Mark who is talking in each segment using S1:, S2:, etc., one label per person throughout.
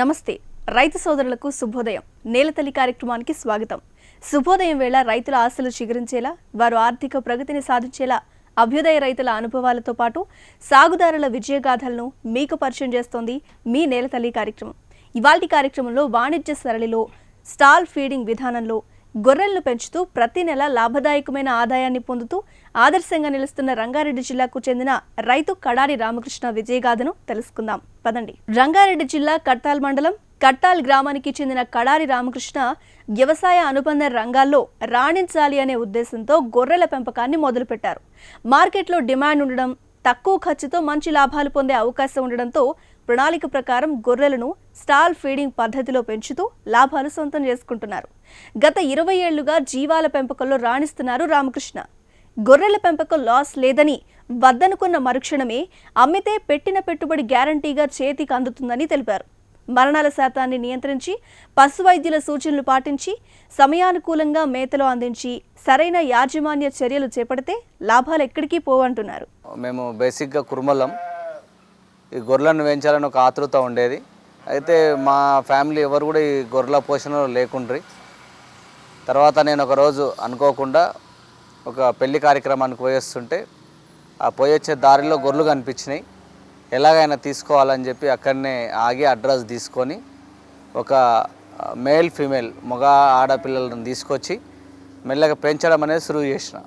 S1: నమస్తే. రైతు సోదరులకు శుభోదయం. నేలతల్లి కార్యక్రమానికి స్వాగతం. శుభోదయం వేళ రైతుల ఆశలు చిగురించేలా వారు ఆర్థిక ప్రగతిని సాధించేలా అభ్యుదయ రైతుల అనుభవాలతో పాటు సాగుదారుల విజయగాథలను మీకు పరిచయం చేస్తోంది మీ నేలతల్లి కార్యక్రమం. ఇవాల్టి కార్యక్రమంలో వాణిజ్య సరళిలో స్టాల్ ఫీడింగ్ విధానంలో గొర్రెలను పెంచుతూ ప్రతి నెల లాభదాయకమైన ఆదాయాన్ని పొందుతూ ఆదర్శంగా నిలుస్తున్న రంగారెడ్డి జిల్లాకు చెందిన రైతు కడారి రామకృష్ణ విజయగాథను తెలుసుకుందాం. పదండి. రంగారెడ్డి జిల్లా కట్టాల్ మండలం కట్టాల్ గ్రామానికి చెందిన కడారి రామకృష్ణ వ్యవసాయ అనుబంధ రంగాల్లో రాణించాలి అనే ఉద్దేశంతో గొర్రెల పెంపకాన్ని మొదలుపెట్టారు. మార్కెట్లో డిమాండ్ ఉండడం తక్కువ ఖర్చుతో మంచి లాభాలు పొందే అవకాశం ఉండడంతో ప్రణాళిక ప్రకారం గొర్రెలను స్టాల్ ఫీడింగ్ పద్ధతిలో పెంచుతూ లాభాలు సొంతం చేసుకుంటున్నారు. గత ఇరవై ఏళ్ళుగా జీవాల పెంపకంలో రాణిస్తున్నారు రామకృష్ణ. గొర్రెల పెంపకం లాస్ లేదని వద్దనుకున్న మరుక్షణమే అమ్మితే పెట్టిన పెట్టుబడి గ్యారంటీగా చేతికి అందుతుందని తెలిపారు. మరణాల శాతాన్ని నియంత్రించి పశు వైద్యుల సూచనలు పాటించి సమయానుకూలంగా మేతలు అందించి సరైన యాజమాన్య చర్యలు చేపడితే లాభాలు ఎక్కడికి పోవంటున్నారు.
S2: మేము బేసిక్గా కుర్మలం ఈ గొర్రెలను పెంచాలని ఒక ఆతృత ఉండేది. అయితే మా ఫ్యామిలీ ఎవరు కూడా ఈ గొర్రెల పోషణలో లేకుండ్రి. తర్వాత నేను ఒక రోజు అనుకోకుండా ఒక పెళ్ళి కార్యక్రమానికి పోయేస్తుంటే ఆ పోయొచ్చే దారిలో గొర్రెలు కనిపించినాయి. ఎలాగైనా తీసుకోవాలని చెప్పి అక్కడనే ఆగి అడ్రస్ తీసుకొని ఒక మేల్ ఫీమేల్ మగ ఆడపిల్లలను తీసుకొచ్చి మెల్లగా పెంచడం అనేది సురువు చేసిన.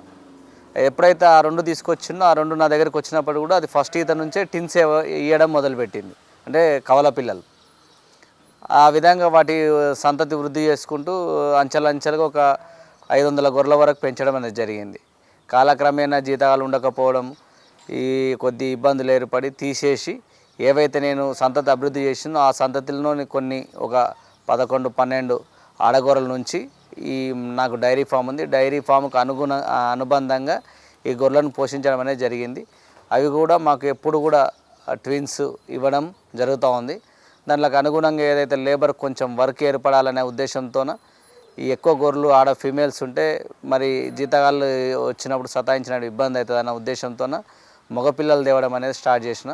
S2: ఎప్పుడైతే ఆ రెండు తీసుకొచ్చిందో ఆ రెండు నా దగ్గరికి వచ్చినప్పుడు కూడా అది ఫస్ట్ ఈత నుంచే టిన్స్ ఇవ్వడం మొదలుపెట్టింది. అంటే కవల పిల్లలు. ఆ విధంగా వాటి సంతతి వృద్ధి చేసుకుంటూ అంచెలంచెలుగా ఒక ఐదు వందల గొర్రెల వరకు పెంచడం అనేది జరిగింది. కాలక్రమేణా జీతాలు ఉండకపోవడం ఈ కొద్ది ఇబ్బందులు ఏర్పడి తీసేసి ఏవైతే నేను సంతతి అభివృద్ధి చేసిందో ఆ సంతతిలోని కొన్ని ఒక పదకొండు పన్నెండు ఆడగొర్రెల నుంచి ఈ నాకు డైరీ ఫామ్ ఉంది. డైరీ ఫామ్కు అనుగుణ అనుబంధంగా ఈ గొర్రెలను పోషించడం అనేది జరిగింది. అవి కూడా మాకు ఎప్పుడు కూడా ట్విన్స్ ఇవ్వడం జరుగుతూ ఉంది. దాంట్లోకి అనుగుణంగా ఏదైతే లేబర్ కొంచెం వర్క్ ఏర్పడాలనే ఉద్దేశంతోన ఎక్కువ గొర్రెలు ఆడ ఫీమేల్స్ ఉంటే మరి జీతగాళ్ళు వచ్చినప్పుడు సతాయించిన ఇబ్బంది అవుతుంది అన్న ఉద్దేశంతోన మగపిల్లలు తేవడం అనేది స్టార్ట్ చేసిన.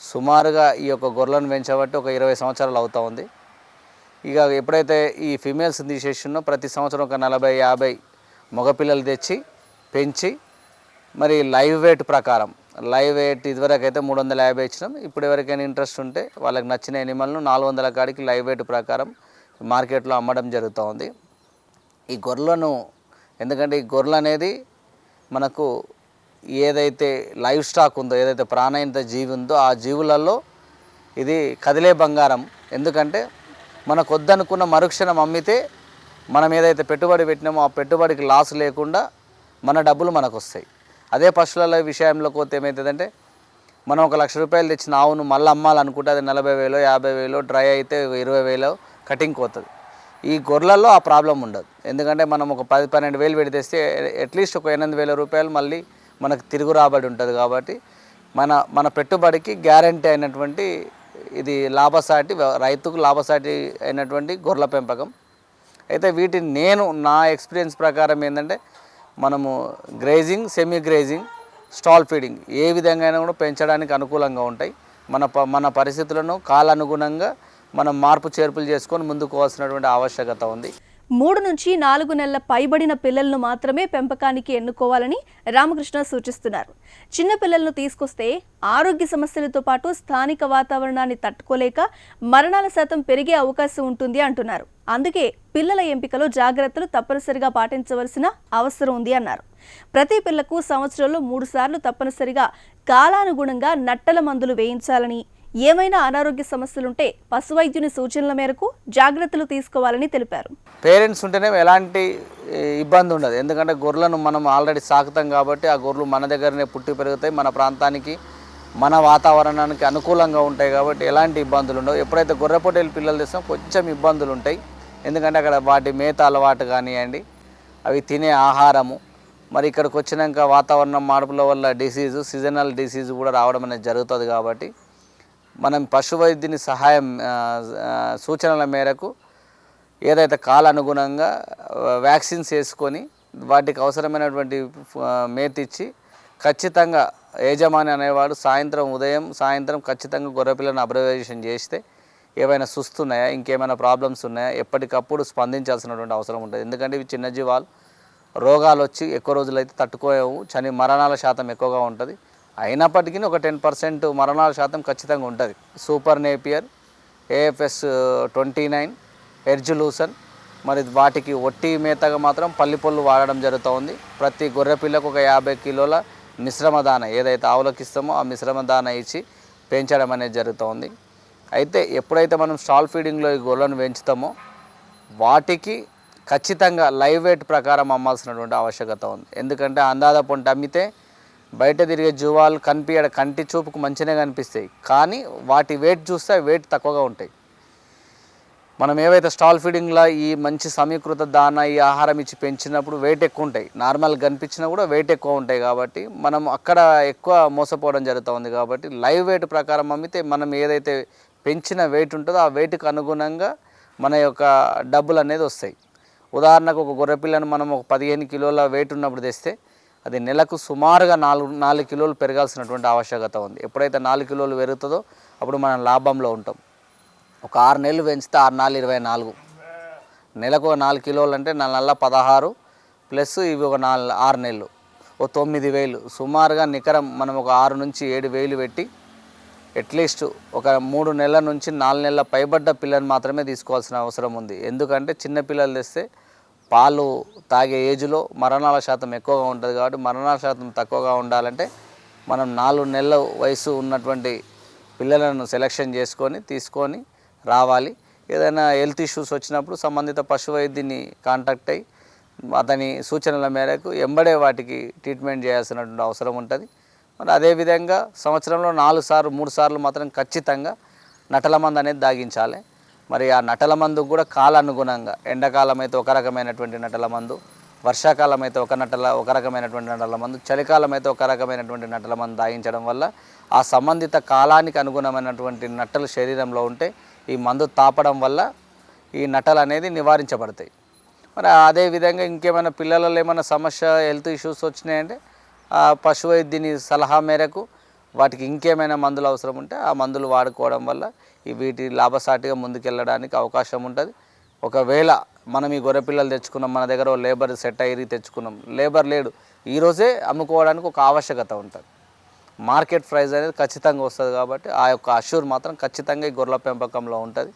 S2: సుమారుగా ఈ యొక్క గొర్రెలను పెంచబట్టి ఒక ఇరవై సంవత్సరాలు అవుతూ ఉంది. ఇక ఎప్పుడైతే ఈ ఫీమేల్స్ తీసేసినో ప్రతి సంవత్సరం ఒక నలభై యాభై మగపిల్లలు తెచ్చి పెంచి మరి లైవ్ వెయిట్ ప్రకారం లైవ్ వెయిట్ ఇదివరకు అయితే మూడు వందల యాభై ఇచ్చినాం. ఇప్పుడు ఎవరికైనా ఇంట్రెస్ట్ ఉంటే వాళ్ళకి నచ్చిన ఎనిమల్ను నాలుగు వందల కాడికి లైవ్ వెయిట్ ప్రకారం మార్కెట్లో అమ్మడం జరుగుతూ ఉంది. ఈ గొర్రెలను ఎందుకంటే ఈ గొర్రెలు అనేది మనకు ఏదైతే లైవ్ స్టాక్ ఉందో ఏదైతే ప్రాణాయంత జీవి ఉందో ఆ జీవులలో ఇది కదిలే బంగారం. ఎందుకంటే మనకు వద్దనుకున్న మరుక్షణం అమ్మితే మనం ఏదైతే పెట్టుబడి పెట్టినామో ఆ పెట్టుబడికి లాస్ లేకుండా మన డబ్బులు మనకు వస్తాయి అదే పశువుల విషయంలో పోతే ఏమవుతుందంటే మనం ఒక లక్ష రూపాయలు తెచ్చిన ఆవును మళ్ళీ అమ్మాలనుకుంటే అది నలభై వేలో యాభై వేలో డ్రై అయితే ఇరవై వేలో కటింగ్ పోతుంది. ఈ గొర్రెలలో ఆ ప్రాబ్లం ఉండదు. ఎందుకంటే మనం ఒక పది పన్నెండు వేలు పెడితేస్తే తెస్తే అట్లీస్ట్ ఒక ఎనిమిది వేల రూపాయలు మళ్ళీ మనకు తిరుగు రాబడి ఉంటుంది కాబట్టి మన మన పెట్టుబడికి గ్యారంటీ అయినటువంటి ఇది లాభసాటి రైతుకు లాభసాటి అయినటువంటి గొర్రెల పెంపకం. అయితే వీటిని నేను నా ఎక్స్పీరియన్స్ ప్రకారం ఏంటంటే మనము grazing semi grazing stall feeding ఏ విధంగా అయినా కూడా పెంచడానికి అనుకూలంగా ఉంటాయి. మన ప మన పరిస్థితులను కాలానుగుణంగా మనం మార్పు చేర్పులు చేసుకొని ముందుకు పోవాల్సినటువంటి ఆవశ్యకత ఉంది.
S1: మూడు నుంచి నాలుగు నెలల పైబడిన పిల్లలను మాత్రమే పెంపకానికి ఎన్నుకోవాలని రామకృష్ణ సూచిస్తున్నారు. చిన్న పిల్లలను తీసుకొస్తే ఆరోగ్య సమస్యలతో పాటు స్థానిక వాతావరణాన్ని తట్టుకోలేక మరణాల శాతం పెరిగే అవకాశం ఉంటుంది అంటున్నారు. అందుకే పిల్లల ఎంపికలో జాగ్రత్తలు తప్పనిసరిగా పాటించవలసిన అవసరం ఉంది అన్నారు. ప్రతి పిల్లకు సంవత్సరంలో మూడు సార్లు తప్పనిసరిగా కాలానుగుణంగా నట్టల మందులు వేయించాలని ఏమైనా అనారోగ్య సమస్యలుంటే పశువైద్యుని సూచనల మేరకు జాగ్రత్తలు తీసుకోవాలని తెలిపారు.
S2: పేరెంట్స్ ఉంటేనే ఎలాంటి ఇబ్బంది ఉండదు. ఎందుకంటే గొర్రెలను మనం ఆల్రెడీ సాకుతాం కాబట్టి ఆ గొర్రెలు మన దగ్గరనే పుట్టి పెరుగుతాయి మన ప్రాంతానికి మన వాతావరణానికి అనుకూలంగా ఉంటాయి కాబట్టి ఎలాంటి ఇబ్బందులు ఉండవు. ఎప్పుడైతే గొర్రెపోటేలు పిల్లలు తెస్తాం కొంచెం ఇబ్బందులు ఉంటాయి. ఎందుకంటే అక్కడ వాటి మేత అలవాటు కానివ్వండి అవి తినే ఆహారము మరి ఇక్కడికి వచ్చినాక వాతావరణం మార్పుల వల్ల డిసీజు సీజనల్ డిసీజ్ కూడా రావడం అనేది జరుగుతుంది కాబట్టి మనం పశు వైద్యుని సహాయం సూచనల మేరకు ఏదైతే కాలానుగుణంగా వ్యాక్సిన్స్ వేసుకొని వాటికి అవసరమైనటువంటి మేతిచ్చి ఖచ్చితంగా యజమాని అనేవాడు సాయంత్రం ఉదయం సాయంత్రం ఖచ్చితంగా గొర్రెపిల్లను అబ్జర్వేషన్ చేస్తే ఏవైనా సుస్తున్నాయా ఇంకేమైనా ప్రాబ్లమ్స్ ఉన్నాయా ఎప్పటికప్పుడు స్పందించాల్సినటువంటి అవసరం ఉంటుంది. ఎందుకంటే ఇవి చిన్న జీవాలు రోగాలు వచ్చి ఎక్కువ రోజులైతే తట్టుకోలేవు చని మరణాల శాతం ఎక్కువగా ఉంటుంది. అయినప్పటికీ ఒక టెన్ పర్సెంట్ మరణాల శాతం ఖచ్చితంగా ఉంటుంది. Super napier AFS twenty nine ఎర్జులూసన్ మరి వాటికి ఒట్టి మేతగా మాత్రం పల్లి పొల్లు వాడడం జరుగుతుంది. ప్రతి గొర్రె పిల్లకు ఒక యాభై కిలోల మిశ్రమ దాన ఏదైతే ఆవులకు ఇస్తామో ఆ మిశ్రమ దాన ఇచ్చి పెంచడం అనేది జరుగుతుంది. అయితే ఎప్పుడైతే మనం స్టాల్ ఫీడింగ్లో ఈ గొర్రెలను పెంచుతామో వాటికి ఖచ్చితంగా లైవ్ వెయిట్ ప్రకారం అమ్మాల్సినటువంటి ఆవశ్యకత ఉంది. ఎందుకంటే అందాద అమ్మితే బయట తిరిగే జీవాలు కనిపించడం కంటి చూపుకు మంచిగా కనిపిస్తాయి. కానీ వాటి వెయిట్ చూస్తే వెయిట్ తక్కువగా ఉంటాయి. మనం ఏవైతే స్టాల్ ఫీడింగ్లో ఈ మంచి సమీకృత దాన ఈ ఆహారం ఇచ్చి పెంచినప్పుడు వెయిట్ ఎక్కువ ఉంటాయి. నార్మల్ కనిపించినా కూడా వెయిట్ ఎక్కువ ఉంటాయి కాబట్టి మనం అక్కడ ఎక్కువ మోసపోవడం జరుగుతుంది కాబట్టి లైవ్ వెయిట్ ప్రకారం అమ్మితే మనం ఏదైతే పెంచిన వెయిట్ ఉంటుందో ఆ వెయిట్కి అనుగుణంగా మన యొక్క డబ్బులు అనేది వస్తాయి. ఉదాహరణకు ఒక గొర్రె పిల్లను మనం ఒక పదిహేను కిలోల వెయిట్ ఉన్నప్పుడు తెస్తే అది నెలకు సుమారుగా నాలుగు నాలుగు కిలోలు పెరగాల్సినటువంటి ఆవశ్యకత ఉంది. ఎప్పుడైతే నాలుగు కిలోలు పెరుగుతుందో అప్పుడు మనం లాభంలో ఉంటాం. ఒక ఆరు నెలలు పెంచితే ఆరు నాలుగు ఇరవై నాలుగు. నెలకు ఒక నాలుగు కిలోలు అంటే నల్ల పదహారు ప్లస్ ఇవి ఒక నాలుగు ఆరు నెలలు. ఓ తొమ్మిది వేలు. సుమారుగా నికరం మనం ఒక ఆరు నుంచి ఏడు వేలు పెట్టి అట్లీస్ట్ ఒక మూడు నెలల నుంచి నాలుగు నెలల పైబడ్డ పిల్లని మాత్రమే తీసుకోవాల్సిన అవసరం ఉంది. ఎందుకంటే చిన్న పిల్లలు తెస్తే పాలు తాగే ఏజ్లో మరణాల శాతం ఎక్కువగా ఉంటుంది కాబట్టి మరణాల శాతం తక్కువగా ఉండాలంటే మనం నాలుగు నెలల వయసు ఉన్నటువంటి పిల్లలను సెలెక్షన్ చేసుకొని తీసుకొని రావాలి. ఏదైనా హెల్త్ ఇష్యూస్ వచ్చినప్పుడు సంబంధిత పశు వైద్యుని కాంటాక్ట్ అయ్యి అతని సూచనల మేరకు ఎంబడే వాటికి ట్రీట్మెంట్ చేయాల్సినటువంటి అవసరం ఉంటుంది. మరి అదేవిధంగా సంవత్సరంలో నాలుగు సార్లు మూడు సార్లు మాత్రం ఖచ్చితంగా నటల మందు అనేది దాగించాలి. మరి ఆ నటల మందు కూడా కాలానుగుణంగా ఎండాకాలం అయితే ఒక రకమైనటువంటి నటల మందు వర్షాకాలం అయితే ఒక నటల ఒక రకమైనటువంటి నటల మందు చలికాలం అయితే ఒక రకమైనటువంటి నటల మందు దాగించడం వల్ల ఆ సంబంధిత కాలానికి అనుగుణమైనటువంటి నట్టలు శరీరంలో ఉంటే ఈ మందు తాపడం వల్ల ఈ నటలు అనేది నివారించబడతాయి. మరి అదే విధంగా ఇంకేమైనా పిల్లలలో ఏమైనా సమస్య హెల్త్ ఇష్యూస్ వచ్చినాయంటే ఆ పశు వైద్యుని సలహా మేరకు వాటికి ఇంకేమైనా మందులు అవసరం ఉంటే ఆ మందులు వాడుకోవడం వల్ల వీటి లాభసాటిగా ముందుకెళ్ళడానికి అవకాశం ఉంటుంది. ఒకవేళ మనం ఈ గొర్రె పిల్లలు తెచ్చుకున్నాం మన దగ్గర లేబర్ సెట్ అయ్యి తెచ్చుకున్నాం లేబర్ లేడు ఈరోజే అమ్ముకోవడానికి ఒక ఆవశ్యకత ఉంటుంది. మార్కెట్ ప్రైస్ అనేది ఖచ్చితంగా వస్తుంది కాబట్టి ఆ యొక్క అష్యూర్ మాత్రం ఖచ్చితంగా ఈ గొర్రెల పెంపకంలో ఉంటుంది.